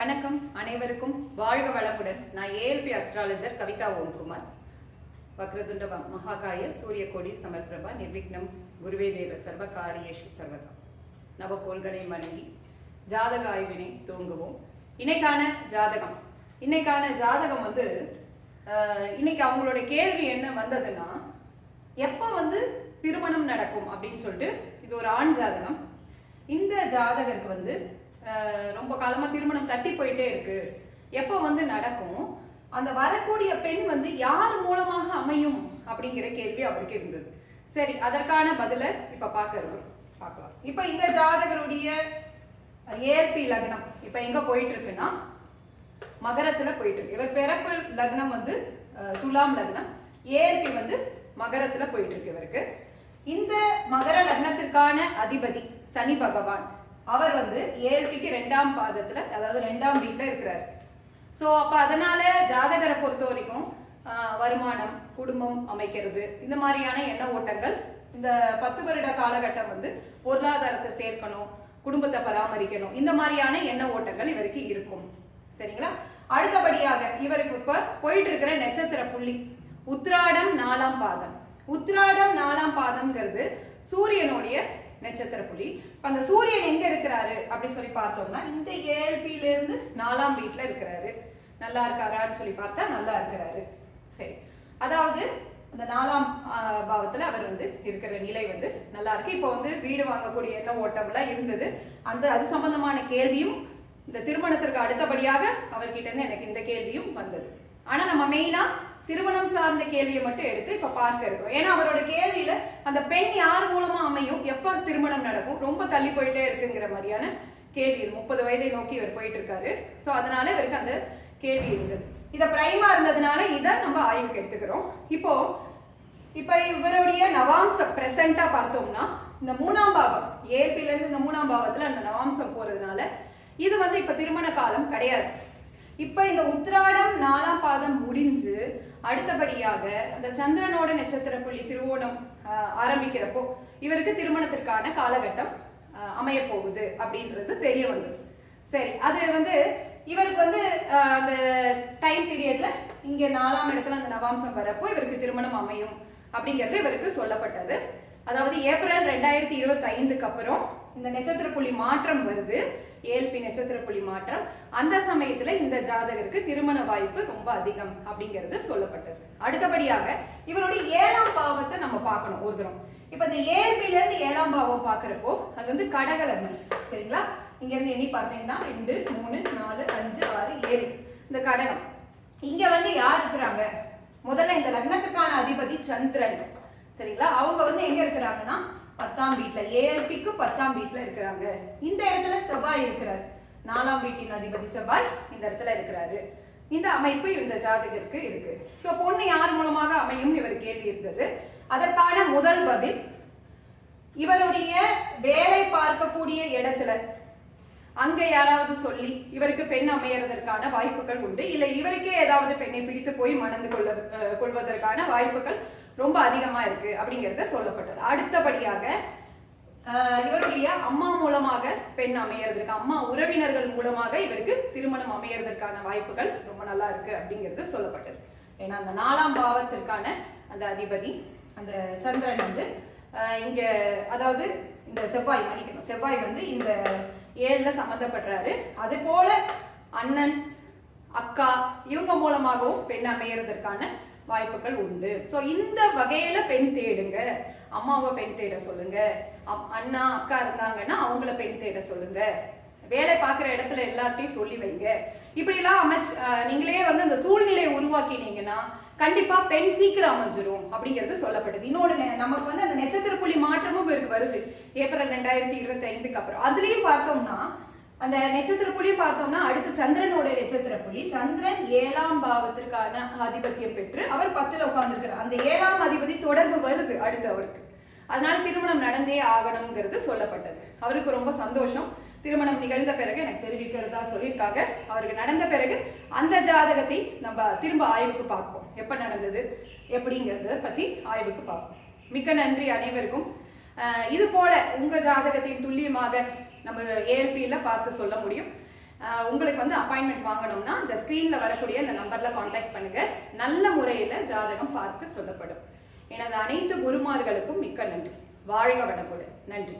வணக்கம் அனைவருக்கும் வாழ்க வளமுடன். நான் ஏஎல்பி அஸ்ட்ராலஜர் கவிதா ஓம்குமார். வக்ரதுண்ட மகாகாய மகாகாய சூரியகோடி சமர்பிரபா நிர்விக்னம் குருவே தேவ சர்வகாரியேஷு சர்வதா. நவகோள்களை மனைவி ஜாதக ஆய்வினை துவங்குவோம். இன்னைக்கான ஜாதகம். இன்னைக்கான ஜாதகம் வந்து இன்னைக்கு அவங்களோட கேள்வி என்ன வந்ததுன்னா எப்போ வந்து திருமணம் நடக்கும் அப்படின்னு சொல்லிட்டு இது ஒரு ஆண் ஜாதகம். இந்த ஜாதகருக்கு வந்து ரொம்ப காலமாக திருமணம் தட்டி போயிட்டே இருக்கு. எப்போ வந்து நடக்கும்? அந்த வரக்கூடிய பெண் வந்து யார் மூலமாக அமையும் அப்படிங்கிற கேள்வி அவருக்கு இருந்தது. சரி அதற்கான பதிலை இப்ப பார்க்க இருக்கிறோம் பார்க்கலாம். இப்ப இந்த ஜாதகருடைய ஏற்பி லக்னம் இப்ப எங்க போயிட்டு இருக்குன்னா மகரத்துல போயிட்டு இருக்கு இவர் பிறப்பு லக்னம் வந்து துலாம் லக்னம். ஏற்பி வந்து மகரத்துல போயிட்டு இருக்கு இவருக்கு. இந்த மகர லக்னத்திற்கான அதிபதி சனி பகவான். அவர் வந்து ஏழ்பிக்கு ரெண்டாம் பாதத்தில் அதாவது ரெண்டாம் வீட்டில் இருக்கிறார். ஸோ அப்போ அதனால ஜாதகரை பொறுத்த வரைக்கும் வருமானம் குடும்பம் அமைக்கிறது இந்த மாதிரியான எண்ண ஓட்டங்கள் இந்த பத்து வருட காலகட்டம் வந்து பொருளாதாரத்தை சேர்க்கணும் குடும்பத்தை பராமரிக்கணும் இந்த மாதிரியான எண்ண ஓட்டங்கள் இவருக்கு இருக்கும். சரிங்களா? அடுத்தபடியாக இவருக்கு இப்போ போயிட்டு இருக்கிற நட்சத்திர புள்ளி உத்ராடம் நாலாம் பாதம். உத்ராடம் நாலாம் பாதம்ங்கிறது சூரியனுடைய நட்சத்திர புள்ளி அந்த சூரியன் எங்க இருக்கிறாரு அப்படி சொல்லி பார்த்தோம்னா இந்த ஏழ்பியில இருந்து நாலாம் வீட்டுல இருக்கிறாரு. நல்லா இருக்காரான்னு சொல்லி பார்த்தா நல்லா இருக்கிறாரு. சரி. அதாவது அந்த நாலாம் பாவத்துல அவர் வந்து இருக்கிற நிலை வந்து நல்லா இருக்கு. இப்போ வந்து வீடு வாங்கக்கூடிய எண்ண ஓட்டம்லாம் இருந்தது. அந்த அது சம்பந்தமான கேள்வியும் இந்த திருமணத்திற்கு அடுத்தபடியாக அவர்கிட்ட இருந்து எனக்கு இந்த கேள்வியும் வந்தது. ஆனா நம்ம மெயினா திருமணம் சார்ந்த கேள்வியை மட்டும் எடுத்து இப்ப பார்க்க இருக்கிறோம். ஏன்னா அவரோட கேள்வியில அந்த பெண் யார் மூலமா அமையும் எப்ப திருமணம் நடக்கும் ரொம்ப தள்ளி போயிட்டே இருக்குங்கிற மாதிரியான கேள்வி முப்பது வயதை நோக்கி இவர் போயிட்டு இருக்காரு. சோ அதனால இவருக்கு அந்த கேள்வி இருந்தது. இத பிரைமா இருந்ததுனால இதை நம்ம ஆய்வுக்கு எடுத்துக்கிறோம். இப்போ இப்ப இவருடைய நவாம்சம் பிரசண்டா பார்த்தோம்னா இந்த மூணாம் பாவம் ஏபில இருந்து இந்த மூணாம் பாவத்துல அந்த நவாம்சம் போறதுனால இது வந்து இப்ப திருமண காலம் கிடையாது. இப்ப இந்த உத்திராடம் நாலாம் பாதம் முடிஞ்சு அடுத்தபடியாக அந்த சந்திரனோட நட்சத்திர புள்ளி திருவோணம் ஆரம்பிக்கிறப்போ இவருக்கு திருமணத்திற்கான காலகட்டம் அமைய அமையப் போகுது அப்படின்றது தெரிய வந்தது. சரி அது வந்து இவருக்கு வந்து அந்த டைம் பீரியட்ல இங்க நாலாம் இடத்துல அந்த நவாம்சம் வரப்போ இவருக்கு திருமணம் அமையும் அப்படிங்கிறது இவருக்கு சொல்லப்பட்டது. அதாவது ஏப்ரல் ரெண்டாயிரத்தி இருபத்தி ஐந்துக்கு அப்புறம் இந்த நட்சத்திர புள்ளி மாற்றம் வருது. ஏல்பி நட்சத்திர புள்ளி மாற்றம். அந்த சமயத்துல இந்த ஜாதகருக்கு திருமண வாய்ப்பு ரொம்ப அதிகம் அப்படிங்கிறது சொல்லப்பட்டது. அடுத்தபடியாக இவருடைய ஏழாம் பாவத்தை நம்ம பார்க்கணும் ஒரு தரம். இப்ப இந்த ஏல்பில இருந்து ஏழாம் பாவம் பாக்குறப்போ அது வந்து கடகலக்னம் சரிங்களா? இங்க இருந்து எண்ணி பார்த்தீங்கன்னா ரெண்டு மூணு நாலு அஞ்சு ஆறு ஏழு. இந்த கடகம். இங்க வந்து யார் இருக்கிறாங்க? முதல்ல இந்த லக்னத்துக்கான அதிபதி சந்திரன். சரிங்களா? அவங்க வந்து எங்க இருக்கிறாங்கன்னா பத்தாம் வீட்டுல ஏஎல்பிக்கு பத்தாம் வீட்டுல இருக்கிறாங்க. இந்த இடத்துல செவ்வாய் இருக்கிறார். நாலாம் வீட்டின் அதிபதி செவ்வாய் இந்த இடத்துல இருக்கிறாரு. இந்த அமைப்பு இந்த ஜாதகருக்கு இருக்கு. சோ பொண்ணு யார் மூலமாக அமையும் இவர் கேள்வி இருந்தது. அதற்கான முதல் பதில் இவருடைய வேலை பார்க்கக்கூடிய இடத்துல அங்க யாராவது சொல்லி இவருக்கு பெண் அமையறதற்கான வாய்ப்புகள் உண்டு. இல்லை இவருக்கே ஏதாவது பெண்ணை பிடித்து போய் மணந்து கொள்ள கொள்வதற்கான வாய்ப்புகள் ரொம்ப அதிகமா இருக்கு அப்படிங்கிறத சொல்லப்பட்டது. அடுத்தபடியாக இவருடைய அம்மா மூலமாக பெண் அமையறதுக்கு அம்மா உறவினர்கள் மூலமாக இவருக்கு திருமணம் அமையறதற்கான வாய்ப்புகள் ரொம்ப நல்லா இருக்கு அப்படிங்கிறது சொல்லப்பட்டது. ஏன்னா அந்த நாலாம் பாவத்திற்கான அந்த அதிபதி அந்த சந்திரன் வந்து இங்க அதாவது இந்த செவ்வாய் மன்னிக்கணும். செவ்வாய் வந்து இந்த ஏழுல சம்மந்தப்படுறாரு அது போல அண்ணன் அக்கா இவங்க மூலமாகவும் பெண் அமையறதற்கான வாய்ப்புகள் உண்டு. ஸோ இந்த வகையில பெண் தேடுங்க. அம்மாவை பெண் தேட சொல்லுங்க. அப்- அண்ணா அக்கா இருந்தாங்கன்னா அவங்கள பெண் தேட சொல்லுங்க. வேலை பார்க்குற இடத்துல எல்லாத்தையும் சொல்லி வைங்க. இப்படிலாம் அமைச்சு நீங்களே வந்து அந்த சூழ்நிலையை உருவாக்கினீங்கன்னா கண்டிப்பா பெண் சீக்கிரம் அமைஞ்சிரும் அப்படிங்கிறது சொல்லப்பட்டது. இன்னொன்னு நெ- நமக்கு வந்து அந்த நட்சத்திர புள்ளி மாற்றமும் இவருக்கு வருது. ஏப்ரல் ரெண்டாயிரத்தி இருபத்தி ஐந்துக்கு அப்புறம். அதுலயும் பார்த்தோம்னா அந்த நட்சத்திர புள்ளி பார்த்தோம்னா அடுத்து சந்திரனோட நட்சத்திர புள்ளி சந்திரன் ஏழாம் பாவத்திற்கான ஆதிபத்தியம் பெற்று அவர் பத்துல உட்கார்ந்துருக்கிறார் அந்த ஏழாம் அதிபதி தொடர்பு வருது அடுத்து அவருக்கு. அதனால திருமணம் நடந்தே ஆகணுங்கிறது சொல்லப்பட்டது. அவருக்கு ரொம்ப சந்தோஷம். திருமணம் நிகழ்ந்த பிறகு எனக்கு தெரிவிக்கிறதா சொல்லியிருக்காங்க. அவருக்கு நடந்த பிறகு அந்த ஜாதகத்தை நம்ம திரும்ப ஆய்வுக்கு பார்ப்போம். எப்போ நடந்தது? எப்படிங்கிறத பற்றி ஆய்வுக்கு பார்ப்போம். மிக்க நன்றி அனைவருக்கும். இது போல உங்கள் ஜாதகத்தையும் துல்லியமாக நம்ம ஏஎல்பியில் பார்த்து சொல்ல முடியும். உங்களுக்கு வந்து அப்பாயின்மெண்ட் வாங்கணும்னா இந்த ஸ்க்ரீனில் வரக்கூடிய இந்த நம்பரில் காண்டாக்ட் பண்ணுங்கள் நல்ல முறையில் ஜாதகம் பார்த்து சொல்லப்படும். எனது அனைத்து குருமார்களுக்கும் மிக்க நன்றி. வாழ்க வளமுடன். நன்றி.